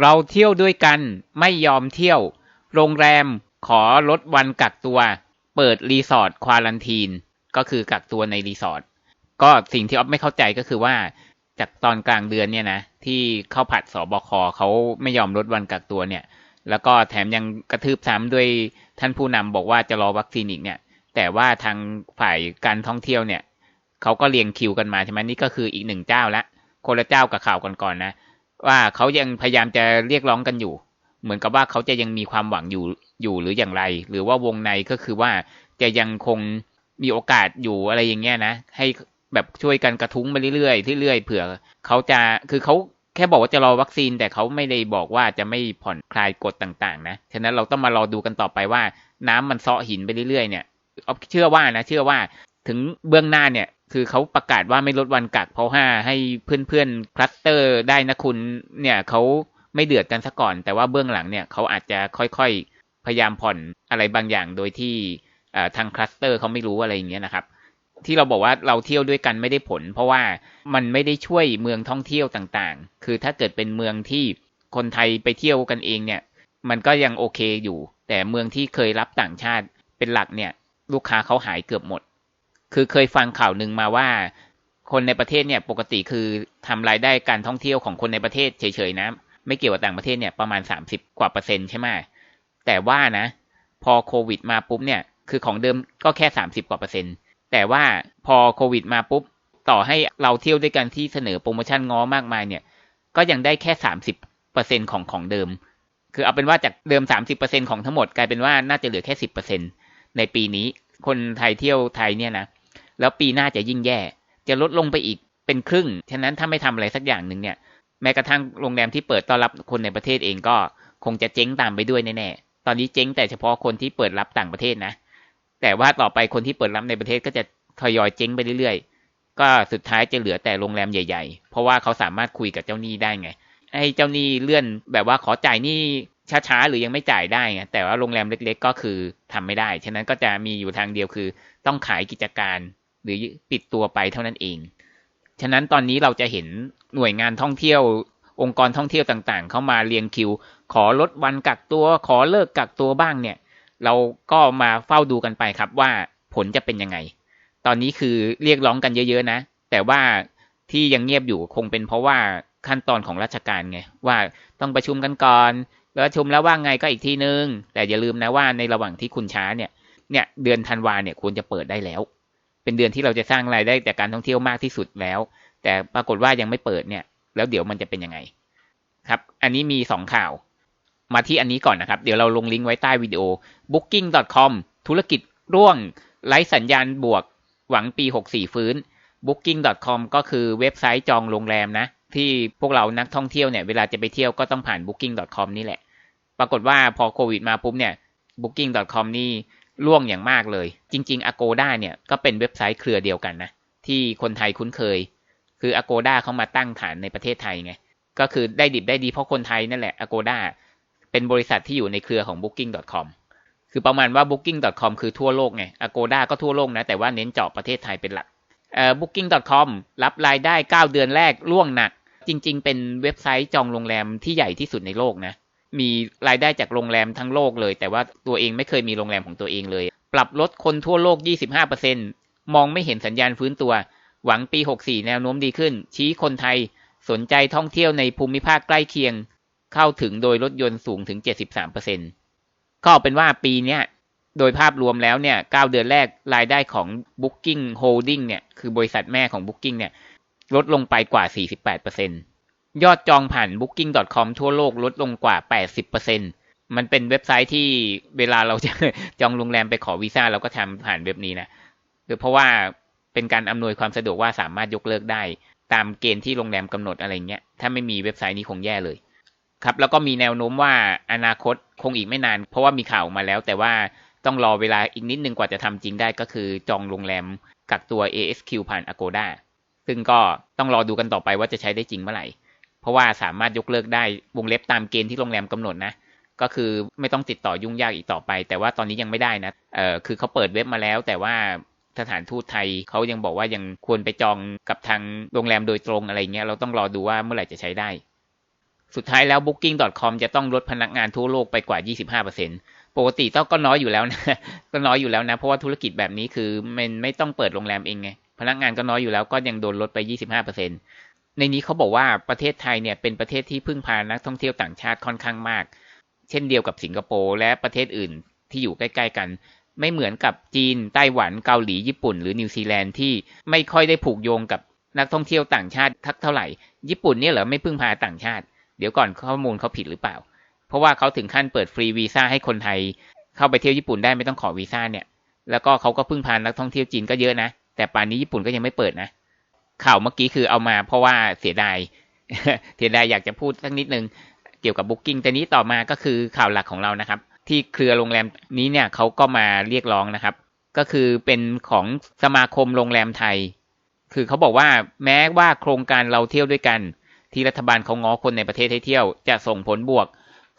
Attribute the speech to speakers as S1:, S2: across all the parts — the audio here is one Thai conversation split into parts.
S1: เราเที่ยวด้วยกันไม่ยอมเที่ยว โรงแรมขอลดวันกักตัว เปิดรีสอร์ทควาลันทีน ก็คือกักตัวในรีสอร์ทก็สิ่งที่ออฟไม่เข้าใจก็คือว่า จากตอนกลางเดือนเนี่ยนะ ที่เข้าผัดสบคเขาไม่ยอมลดวันกักตัวเนี่ย แล้วก็แถมยังกระทืบซ้ำด้วยท่านผู้นำบอกว่าจะรอวัคซีนอีกเนี่ย แต่ว่าทางฝ่ายการท่องเที่ยวเนี่ยเขาก็เรียงคิวกันมาใช่ไหมนี่ก็คืออีกหนึ่งเจ้าละคนละเจ้ากับข่าวก่อนๆนะ ว่าเขายังพยายามจะเรียกร้องกันอยู่ เหมือนกับว่าเขาจะยังมีความหวังอยู่อยู่หรืออย่างไร หรือว่าวงในก็คือว่าจะยังคงมีโอกาสอยู่อะไรอย่างเงี้ยนะ ให้แบบช่วยกันกระทุ้งไปเรื่อยๆเรื่อยๆเผื่อเขาจะคือเขาแค่บอกว่าจะรอวัคซีน แต่เขาไม่ได้บอกว่าจะไม่ผ่อนคลายกฎต่างๆ นะฉะนั้นเราต้องมารอดูกันต่อไปว่าน้ำมันเซาะหินไปเรื่อยๆเนี่ยเชื่อว่านะ เชื่อว่าถึงเบื้องหน้าเนี่ย คือเขาประกาศว่าไม่ลดวันกักเพราะว่าให้เพื่อนๆคลัสเตอร์ได้นะคุณเนี่ยเขาไม่เดือดกันซะก่อน แต่ว่าเบื้องหลังเนี่ยเขาอาจจะค่อยๆพยายามผ่อนอะไรบางอย่างโดยที่ทางคลัสเตอร์เขาไม่รู้อะไรอย่างเงี้ยนะครับ ที่เราบอกว่าเราเที่ยวด้วยกันไม่ได้ผล เพราะว่ามันไม่ได้ช่วยเมืองท่องเที่ยวต่างๆ คือถ้าเกิดเป็นเมืองที่คนไทยไปเที่ยวกันเองเนี่ย มันก็ยังโอเคอยู่ แต่เมืองที่เคยรับต่างชาติเป็นหลักเนี่ย ลูกค้าเขาหายเกือบหมด คือเคยฟังข่าวหนึ่งมาว่า คนในประเทศเนี่ยปกติคือทำรายได้การท่องเที่ยวของคนในประเทศเฉยๆนะ ไม่เกี่ยวกับต่างประเทศเนี่ยประมาณ 30 กว่าเปอร์เซ็นต์ใช่ไหมแต่ว่านะ พอโควิดมาปุ๊บเนี่ยคือของเดิมก็แค่ 30 กว่าเปอร์เซ็นต์แต่ว่าพอโควิดมาปุ๊บต่อให้เราเที่ยวด้วยกันที่เสนอโปรโมชั่นง้อมากมายเนี่ย ก็ยังได้แค่ 30เปอร์เซ็นต์ของของเดิม คือเอาเป็นว่าจากเดิม 30เปอร์เซ็นต์ของทั้งหมดกลายเป็นว่าน่าจะเหลือแค่ 10เปอร์เซ็นต์ในปีนี้ คนไทยเที่ยวไทยเนี่ยนะ แล้วปีหน้าจะยิ่งแย่ จะลดลงไปอีกเป็นครึ่ง ฉะนั้นถ้าไม่ทำอะไรสักอย่างหนึ่งเนี่ย แม้กระทั่งโรงแรมที่เปิดต้อนรับคนในประเทศเองก็คงจะเจ๊งตามไปด้วยแน่ๆ ตอนนี้เจ๊งแต่เฉพาะคนที่เปิดรับต่างประเทศนะ แต่ว่าต่อไปคนที่เปิดรับในประเทศก็จะทยอยเจ๊งไปเรื่อยๆ ก็สุดท้ายจะเหลือแต่โรงแรมใหญ่ ๆ เพราะว่าเขาสามารถคุยกับเจ้าหนี้ได้ไง ให้เจ้าหนี้เลื่อนแบบว่าขอจ่ายหนี้ช้าๆ หรือยังไม่จ่ายได้ไง แต่ว่าโรงแรมเล็กๆ ก็คือทำไม่ได้ ฉะนั้นก็จะมีอยู่ทางเดียวคือต้องขายกิจการ หรือปิดตัวไปเท่านั้นเอง ฉะนั้นตอนนี้เราจะเห็นหน่วยงานท่องเที่ยว องค์กรท่องเที่ยวต่างๆ เข้ามาเรียงคิว ขอลดวันกักตัว ขอเลิกกักตัวบ้างเนี่ย เราก็มาเฝ้าดูกันไปครับว่าผลจะเป็นยังไง ตอนนี้คือเรียกร้องกันเยอะ ๆ นะ แต่ว่าที่ยังเงียบอยู่คงเป็นเพราะว่าขั้นตอนของราชการไงว่าต้องประชุมกันก่อนประชุมแล้วว่าไงก็อีกทีนึง แต่อย่าลืมนะว่าในระหว่างที่คุณช้าเนี่ยเนี่ยเดือนธันวาเนี่ยควรจะเปิดได้แล้ว เป็นเดือนที่เราจะสร้างรายได้จากการท่องเที่ยวมากที่สุดแล้ว แต่ปรากฏว่ายังไม่เปิดเนี่ย แล้วเดี๋ยวมันจะเป็นยังไง ครับ อันนี้มีสองข่าว มาที่อันนี้ก่อนนะครับ เดี๋ยวเราลงลิงก์ไว้ใต้วิดีโอ booking.com ธุรกิจร่วงไร้สัญญาณบวกหวังปี 64 ฟื้น booking.com ก็คือเว็บไซต์จองโรงแรมนะ ที่พวกเรานักท่องเที่ยวเนี่ยเวลาจะไปเที่ยวก็ต้องผ่าน booking.com นี่แหละ ปรากฏว่าพอโควิดมาปุ๊บเนี่ย booking.com นี่ ล่วงอย่างมากเลย จริง ๆ Agoda เนี่ยก็เป็นเว็บไซต์เครือเดียวกันนะ ที่คนไทยคุ้นเคย คือ Agoda เขามาตั้งฐานในประเทศไทยไง ก็คือได้ดิบได้ดีเพราะคนไทยนั่นแหละ Agoda เป็นบริษัทที่อยู่ในเครือของ booking.com คือประมาณว่า booking.com คือทั่วโลกไง Agoda ก็ทั่วโลกนะ แต่ว่าเน้นเจาะประเทศไทยเป็นหลักเอ่อ booking.com รับรายได้ 9 เดือนแรกล่วงหนัก จริง ๆ เป็นเว็บไซต์จองโรงแรมที่ใหญ่ที่สุดในโลกนะ มีรายได้จากโรงแรมทั้งโลกเลย แต่ว่าตัวเองไม่เคยมีโรงแรมของตัวเองเลย ปรับลดคนทั่วโลก 25%มองไม่เห็นสัญญาณฟื้นตัว หวังปี 64 แนวโน้มดีขึ้น ชี้คนไทยสนใจท่องเที่ยวในภูมิภาคใกล้เคียง เข้าถึงโดยรถยนต์สูงถึง 73%ก็เป็นว่าปีเนี้ยโดยภาพรวมแล้วเนี่ย9เดือนแรกรายได้ของ Booking Holding เนี่ยคือบริษัทแม่ของ Booking เนี่ยลดลงไปกว่า 48% ยอดจองผ่าน booking.com ทั่วโลกลดลงกว่า 80%มันเป็นเว็บไซต์ที่เวลาเราจะจองโรงแรมไปขอวีซ่าเราก็ทำผ่านเว็บนี้นะคือเพราะว่าเป็นการอำนวยความสะดวกว่าสามารถยกเลิกได้ ตามเกณฑ์ที่โรงแรมกำหนดอะไรเงี้ย ถ้าไม่มีเว็บไซต์นี้คงแย่เลย ครับแล้วก็มีแนวโน้มว่าอนาคตคงอีกไม่นาน เพราะว่ามีข่าวมาแล้ว แต่ว่าต้องรอเวลาอีกนิดนึงกว่าจะทำจริงได้ก็คือจองโรงแรมกักตัว ASQ ผ่าน Agoda ซึ่งก็ต้องรอดูกันต่อไปว่าจะใช้ได้จริงเมื่อไหร่ เพราะว่าสามารถยกเลิกได้วงเล็บตามเกณฑ์ที่โรงแรมกำหนดนะ ก็คือไม่ต้องติดต่อยุ่งยากอีกต่อไป แต่ว่าตอนนี้ยังไม่ได้นะเออคือเขาเปิดเว็บมาแล้ว แต่ว่าสถานทูตไทยเขายังบอกว่ายังควรไปจองกับทางโรงแรมโดยตรงอะไรเงี้ยเราต้องรอดูว่าเมื่อไหร่จะใช้ได้ สุดท้ายแล้ว booking.com จะต้องลดพนักงานทั่วโลกไปกว่า 25%ปกติต้องก็น้อยอยู่แล้วนะก็น้อยอยู่แล้วนะ เพราะว่าธุรกิจแบบนี้คือมันไม่ต้องเปิดโรงแรมเองไงพนักงานก็น้อยอยู่แล้วก็ยังโดนลดไป 25% ในนี้เขาบอกว่าประเทศไทยเนี่ยเป็นประเทศที่พึ่งพานักท่องเที่ยวต่างชาติค่อนข้างมาก เช่นเดียวกับสิงคโปร์และประเทศอื่นที่อยู่ใกล้ๆกัน ไม่เหมือนกับจีนไต้หวันเกาหลีญี่ปุ่น หรือนิวซีแลนด์ที่ไม่ค่อยได้ผูกโยงกับนักท่องเที่ยวต่างชาติทักเท่าไหร่ ญี่ปุ่นเนี่ยเหรอไม่พึ่งพาต่างชาติ เดี๋ยวก่อนข้อมูลเขาผิดหรือเปล่า เพราะว่าเขาถึงขั้นเปิดฟรีวีซ่าให้คนไทย เข้าไปเที่ยวญี่ปุ่นได้ไม่ต้องขอวีซ่าเนี่ย แล้วก็เขาก็พึ่งพานักท่องเที่ยวจีนก็เยอะนะ แต่ป่านนี้ญี่ปุ่นก็ยังไม่เปิดนะ ข่าวเมื่อกี้คือเอามาเพราะว่าเสียดายเสียดายอยากจะพูดสักนิดนึงเกี่ยวกับบุ๊กิ้งแต่นี้ต่อมาก็คือข่าวหลักของเรานะครับ ที่เครือโรงแรมนี้เนี่ยเขาก็มาเรียกร้องนะครับ ก็คือเป็นของสมาคมโรงแรมไทย คือเขาบอกว่าแม้ว่าโครงการเราเที่ยวด้วยกัน ที่รัฐบาลเขาง้อคนในประเทศให้เที่ยว จะส่งผลบวก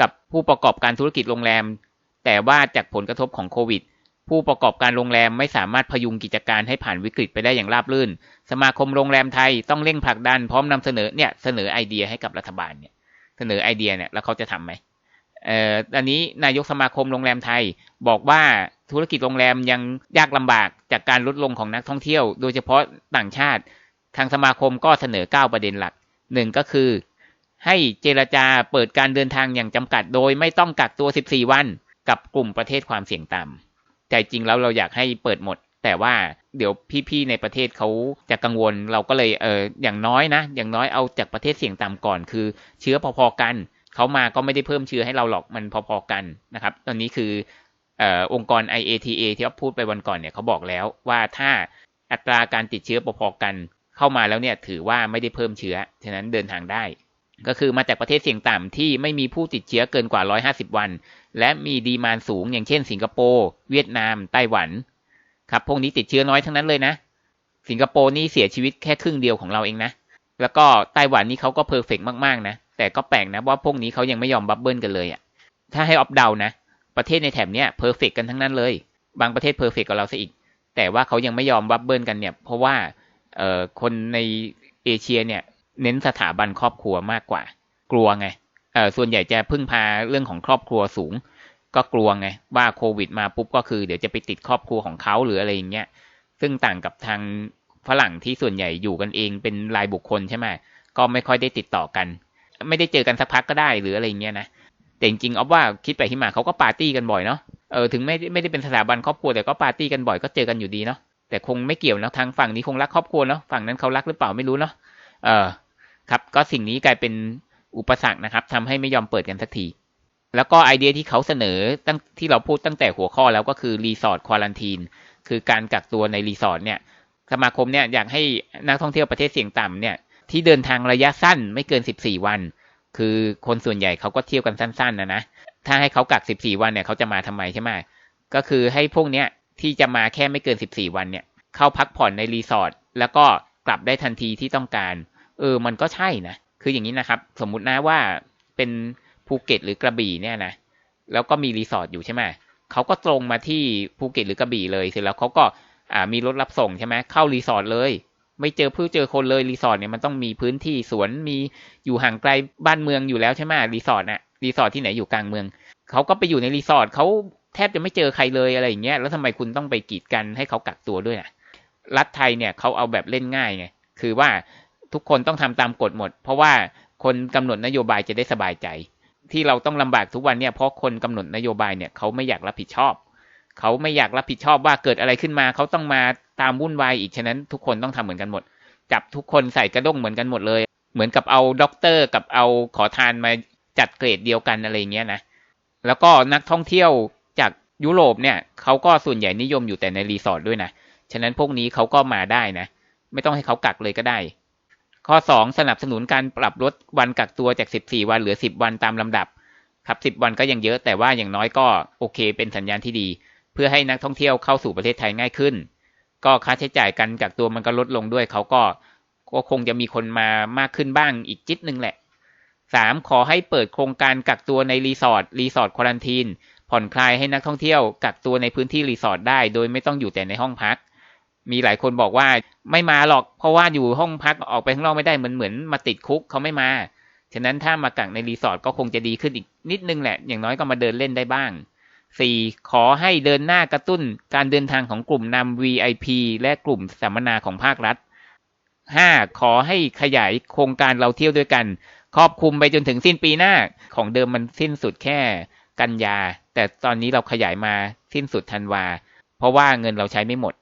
S1: กับผู้ประกอบการธุรกิจโรงแรม แต่ว่าจากผลกระทบของโควิด ผู้ประกอบการโรงแรมไม่สามารถพยุงกิจการให้ผ่านวิกฤตไปได้อย่างราบรื่น สมาคมโรงแรมไทยต้องเร่งผลักดันพร้อมนำเสนอเนี่ยเสนอไอเดียให้กับรัฐบาลเนี่ยเสนอไอเดียเนี่ยแล้วเขาจะทํำไหมเอ่ออันนี้นายกสมาคมโรงแรมไทยบอกว่าธุรกิจโรงแรมยังยากลำบากจากการลดลงของนักท่องเที่ยว โดยเฉพาะต่างชาติ ทางสมาคมก็เสนอ 9 ประเด็นหลักหนึ่งก็คือ ให้เจรจาเปิดการเดินทางอย่างจำกัดโดยไม่ต้องกักตัว 14 วัน กับกลุ่มประเทศความเสี่ยงต่ำ แต่จริงแล้วเราอยากให้เปิดหมด แต่ว่าเดี๋ยวพี่ๆในประเทศเขาจะกังวลเราก็เลยเอออย่างน้อยนะ อย่างน้อยเอาจากประเทศเสี่ยงต่ำก่อน คือ เชื้อพอๆกันเขามาก็ไม่ได้เพิ่มเชื้อให้เราหรอกมันพอๆกันนะครับ ตอนนี้คืออองค์กร IATA ที่เราพูดไปวันก่อนเนี่ยเขาบอกแล้วว่าถ้าอัตราการติดเชื้อพอๆกันเข้ามาแล้วเนี่ยถือว่าไม่ได้เพิ่มเชื้อ ฉะนั้นเดินทางได้ ก็คือมาจากประเทศเสี่ยงต่ำที่ไม่มีผู้ติดเชื้อเกินกว่า 150 วัน และมีดีมานสูงอย่างเช่น สิงคโปร์เวียดนาม ไต้หวัน ครับ พวกนี้ติดเชื้อน้อยทั้งนั้นเลยนะ สิงคโปร์นี่เสียชีวิตแค่ครึ่งเดียวของเราเองนะ แล้วก็ไต้หวันนี่เขาก็เพอร์เฟกมากๆนะ แต่ก็แปลกนะว่าพวกนี้เขายังไม่ยอมบับเบิลกันเลยอะ่ะ ถ้าให้ออฟเดานะ ประเทศในแถบเนี้ยเพอร์เฟกกันทั้งนั้นเลย บางประเทศเพอร์เฟกกับเราซะอีก แต่ว่าเขายังไม่ยอมบับเบิลกันเนี่ย เพราะว่าเอ่อคนในเอเชียเนี่ย เน้นสถาบันครอบครัวมากกว่า กลัวไงเออส่วนใหญ่จะพึ่งพาเรื่องของครอบครัวสูง ก็กลัวไงว่าโควิดมาปุ๊บก็คือเดี๋ยวจะไปติดครอบครัวของเขาหรืออะไรอย่างเงี้ยซึ่งต่างกับทางฝรั่งที่ส่วนใหญ่อยู่กันเองเป็นรายบุคคลใช่ไหมก็ไม่ค่อยได้ติดต่อกัน ไม่ได้เจอกันสักพักก็ได้หรืออะไรอย่างเงี้ยนะแต่จริงๆเอาว่าคิดไปที่มาเขาก็ปาร์ตี้กันบ่อยเนาะเออถึงไม่ไม่ได้เป็นสถาบันครอบครัวแต่ก็ปาร์ตี้กันบ่อยก็เจอกันอยู่ดีเนาะแต่คงไม่เกี่ยวนะทางฝั่งนี้คงรักครอบครัวเนาะฝั่งนั้นเขารักหรือเปล่าไม่รู้เนาะเออ ครับก็สิ่งนี้กลายเป็นอุปสรรคนะครับทำให้ไม่ยอมเปิดกันสักที แล้วก็ไอเดียที่เขาเสนอตั้งที่เราพูดตั้งแต่หัวข้อแล้วก็คือรีสอร์ทควอลันทีนคือการกักตัวในรีสอร์ทเนี่ยสมาคมเนี่ยอยากให้นักท่องเที่ยวประเทศเสี่ยงต่ำเนี่ยที่เดินทางระยะสั้นไม่เกิน 14 วัน คือคนส่วนใหญ่เขาก็เที่ยวกันสั้นๆนะนะถ้าให้เขากัก 14 วันเนี่ยเขาจะมาทำไมใช่ไหมก็คือให้พวกเนี้ยที่จะมาแค่ไม่เกิน 14 วันเนี่ยเข้าพักผ่อนในรีสอร์ทแล้วก็กลับได้ทันทีที่ต้องการ เออ มันก็ใช่นะ คืออย่างนี้นะครับ สมมุตินะว่าเป็นภูเก็ตหรือกระบี่เนี่ยนะ แล้วก็มีรีสอร์ทอยู่ใช่ไหมเขาก็ตรงมาที่ภูเก็ตหรือกระบี่เลย เสร็จแล้วเขาก็อ่ามีรถรับส่งใช่ไหมเข้ารีสอร์ทเลย ไม่เจอผู้เจอคนเลยรีสอร์ทเนี่ยมันต้องมีพื้นที่สวนมีอยู่ห่างไกลบ้านเมืองอยู่แล้วใช่ไหมรีสอร์ทน่ะรีสอร์ทที่ไหนอยู่กลางเมืองเขาก็ไปอยู่ในรีสอร์ทเขาแทบจะไม่เจอใครเลยอะไรอย่างเงี้ย แล้วทำไมคุณต้องไปกีดกันให้เขากักตัวด้วยนะรัฐไทยเนี่ยเขาเอาแบบเล่นง่ายไง คือว่า ทุกคนต้องทำตามกฎหมด เพราะว่าคนกำหนดนโยบายจะได้สบายใจ ที่เราต้องลำบากทุกวันเนี่ยเพราะคนกำหนดนโยบายเนี่ยเขาไม่อยากรับผิดชอบ เขาไม่อยากรับผิดชอบว่าเกิดอะไรขึ้นมา เขาต้องมาตามวุ่นวายอีกฉะนั้น ทุกคนต้องทำเหมือนกันหมด จับทุกคนใส่กระด้งเหมือนกันหมดเลย เหมือนกับเอาด็อกเตอร์กับเอาขอทานมาจัดเกรดเดียวกันอะไรเงี้ยนะแล้วก็นักท่องเที่ยวจากยุโรปเนี่ยเขาก็ส่วนใหญ่นิยมอยู่แต่ในรีสอร์ทด้วยนะฉะนั้นพวกนี้เขาก็มาได้นะไม่ต้องให้เขากักเลยก็ได้ ข้อ 2 สนับสนุนการปรับลดวันกักตัวจาก 14 วันเหลือ 10 วันตามลำดับ ครับ 10 วันก็ยังเยอะแต่ว่าอย่างน้อยก็โอเค เป็นสัญญาณที่ดี เพื่อให้นักท่องเที่ยวเข้าสู่ประเทศไทยง่ายขึ้น ก็ค่าใช้จ่ายกันกักตัวมันก็ลดลงด้วย เขาก็ก็คงจะมีคนมามากขึ้นบ้างอีกจิตหนึ่งแหละ 3. ขอให้เปิดโครงการกักตัวในรีสอร์ทรีสอร์ทควอลันทีนผ่อนคลายให้นักท่องเที่ยวกักตัวในพื้นที่รีสอร์ทได้ โดยไม่ต้องอยู่แต่ในห้องพัก มีหลายคนบอกว่าไม่มาหรอกเพราะว่าอยู่ห้องพักออกไปข้างนอกไม่ได้เหมือนเหมือนมาติดคุกเขาไม่มาฉะนั้นถ้ามากักในรีสอร์ทก็คงจะดีขึ้นอีกนิดนึงแหละ อย่างน้อยก็มาเดินเล่นได้บ้าง 4. ขอให้เดินหน้ากระตุ้นการเดินทางของกลุ่มนำ VIP และกลุ่มสัมมนาของภาครัฐ 5. ขอให้ขยายโครงการเราเที่ยวด้วยกัน ครอบคลุมไปจนถึงสิ้นปีหน้า ของเดิมมันสิ้นสุดแค่กันยา แต่ตอนนี้เราขยายมาสิ้นสุดธันวา เพราะว่าเงินเราใช้ไม่หมด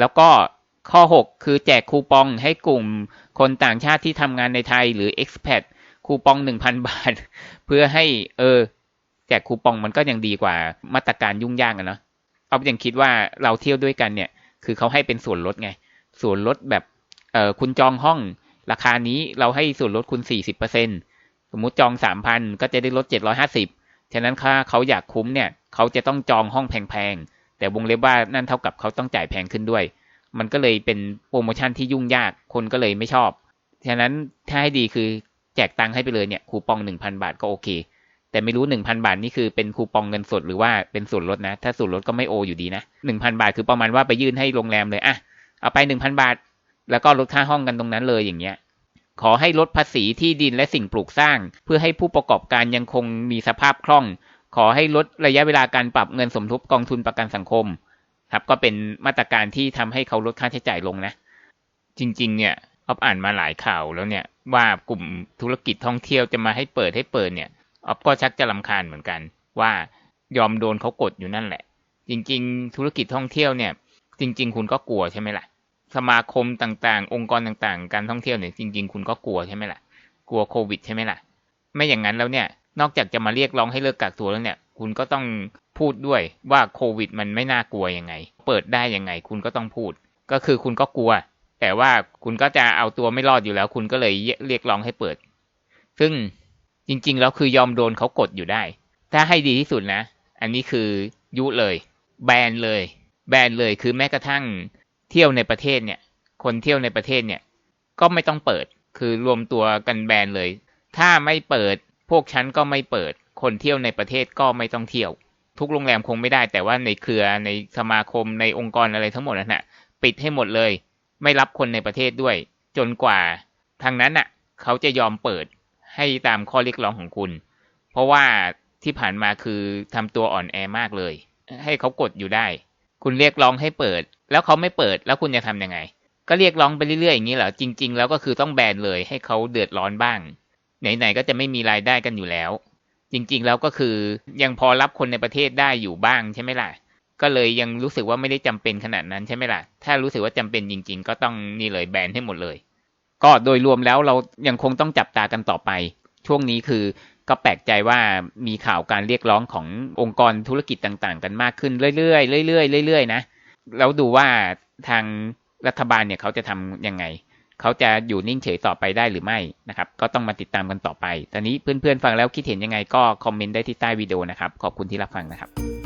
S1: แล้วก็ข้อ 6 คือแจกคูปองให้กลุ่มคนต่างชาติที่ทำงานในไทยหรือ expat คูปอง 1,000 บาท เพื่อให้เออแจกคูปองมันก็ยังดีกว่ามาตรการยุ่งยากอะเนาะเอายังคิดว่าเราเที่ยวด้วยกันเนี่ย คือเขาให้เป็นส่วนลดไง ส่วนลดแบบเออคุณจองห้องราคานี้เราให้ส่วนลดคุณ40%สมมุติจอง 3,000 ก็จะได้ลด 750 ฉะนั้นค่าเขาอยากคุ้มเนี่ย เขาจะต้องจองห้องแพงๆ แต่วงเล็บว่านั่นเท่ากับเขาต้องจ่ายแพงขึ้นด้วย มันก็เลยเป็นโปรโมชั่นที่ยุ่งยากคนก็เลยไม่ชอบฉะนั้นถ้าให้ดีคือแจกตังค์ให้ไปเลยเนี่ยคูปอง1,000บาทก็โอเค แต่ไม่รู้1,000บาทนี่คือเป็นคูปองเงินสดหรือว่าเป็นส่วนลดนะ ถ้าส่วนลดก็ไม่โออยู่ดีนะ1,000บาทคือประมาณว่าไปยื่นให้โรงแรมเลยอะเอาไป1,000บาท แล้วก็ลดค่าห้องกันตรงนั้นเลยอย่างเงี้ยขอให้ลดภาษีที่ดินและสิ่งปลูกสร้าง เพื่อให้ผู้ประกอบการยังคงมีสภาพคล่อง ขอให้ลดระยะเวลาการปรับเงินสมทบกองทุนประกันสังคม ครับ ก็เป็นมาตรการที่ทำให้เขาลดค่าใช้จ่ายลงนะ จริง ๆ เนี่ยออฟอ่านมาหลายข่าวแล้วเนี่ยว่ากลุ่มธุรกิจท่องเที่ยวจะมาให้เปิดให้เปิดเนี่ยออฟก็ชักจะลำคาญเหมือนกัน ว่ายอมโดนเขากดอยู่นั่นแหละ จริง ๆ ธุรกิจท่องเที่ยวเนี่ย จริง ๆ คุณก็กลัวใช่ไหมล่ะ สมาคมต่างๆ องค์กรต่างๆ การท่องเที่ยวเนี่ยจริง ๆ คุณก็กลัวใช่ไหมล่ะ กลัวโควิดใช่ไหมล่ะ ไม่อย่างนั้นแล้วเนี่ย นอกจากจะมาเรียกร้องให้เลิกกักตัวแล้วเนี่ย คุณก็ต้องพูดด้วยว่าโควิด มันไม่น่ากลัวยังไง เปิดได้ยังไง คุณก็ต้องพูด ก็คือคุณก็กลัว แต่ว่าคุณก็จะเอาตัวไม่รอดอยู่แล้ว คุณก็เลยเรียกร้องให้เปิด ซึ่งจริงๆแล้วคือยอมโดนเขากดอยู่ได้ ถ้าให้ดีที่สุดนะ อันนี้คือยุเลย แบนเลย แบนเลยคือแม้กระทั่งเที่ยวในประเทศเนี่ย คนเที่ยวในประเทศเนี่ย ก็ไม่ต้องเปิด คือรวมตัวกันแบนเลย ถ้าไม่เปิด พวกฉันก็ไม่เปิด คนเที่ยวในประเทศก็ไม่ต้องเที่ยว ทุกโรงแรมคงไม่ได้ แต่ว่าในเครือในสมาคมในองค์กรอะไรทั้งหมดนั่นนะปิดให้หมดเลย ไม่รับคนในประเทศด้วย จนกว่า ทางนั้นน่ะ เขาจะยอมเปิดให้ตามข้อเรียกร้องของคุณ เพราะว่าที่ผ่านมาคือทำตัวอ่อนแอมากเลย ให้เขากดอยู่ได้ คุณเรียกร้องให้เปิด แล้วเขาไม่เปิดแล้วคุณจะทำยังไง ก็เรียกร้องไปเรื่อยๆอย่างนี้เหรอจริง ๆ แล้วก็คือต้องแบนเลยให้เขาเดือดร้อนบ้าง ไหนๆก็จะไม่มีรายได้กันอยู่แล้ว จริงๆแล้วก็คือยังพอรับคนในประเทศได้อยู่บ้างใช่ไหมล่ะ ก็เลยยังรู้สึกว่าไม่ได้จำเป็นขนาดนั้นใช่ไหมล่ะ ถ้ารู้สึกว่าจำเป็นจริง ๆ ก็ต้องนี่เลยแบนให้หมดเลย ก็โดยรวมแล้วเรายังคงต้องจับตากันต่อไป ช่วงนี้คือก็แปลกใจว่ามีข่าวการเรียกร้องขององค์กรธุรกิจต่างๆ กันมากขึ้นเรื่อยๆเรื่อยๆเรื่อยๆนะแล้วดูว่าทางรัฐบาลเนี่ยเขาจะทำยังไง เขาจะอยู่นิ่งเฉยต่อไปได้หรือไม่นะครับ ก็ต้องมาติดตามกันต่อไป ตอนนี้เพื่อนๆฟังแล้วคิดเห็นยังไงก็คอมเมนต์ได้ที่ใต้วิดีโอนะครับ ขอบคุณที่รับฟังนะครับ